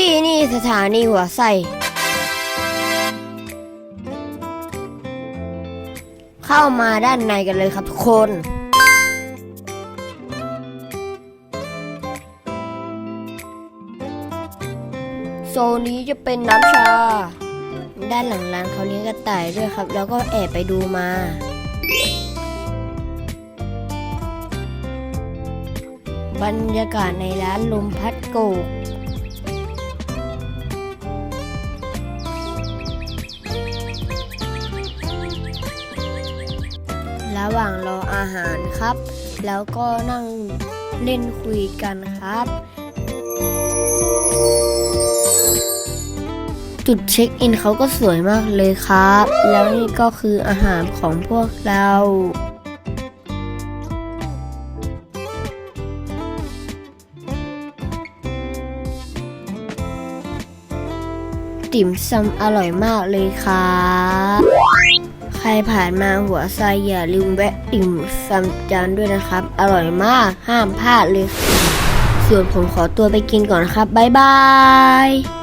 ที่นี่สถานีหัวไส้เข้ามาด้านในกันเลยครับทุกคน โซนนี้จะเป็นน้ำชา ด้านหลังร้านเขาเลี้ยงกระต่ายด้วยครับ แล้วก็แอบไปดูมา บรรยากาศในร้านลมพัดโกก ระหว่างรออาหารครับ แล้วก็นั่งเล่นคุยกันครับ จุดเช็คอินเขาก็สวยมากเลยครับ แล้วนี่ก็คืออาหารของพวกเราติ่มซำอร่อยมากเลยครับ ใครผ่านมาหัวไซอย่าลืมแวะติ่มซำจานด้วยนะครับ อร่อยมากห้ามพลาดเลย ส่วนผมขอตัวไปกินก่อนนะครับ บ๊ายบาย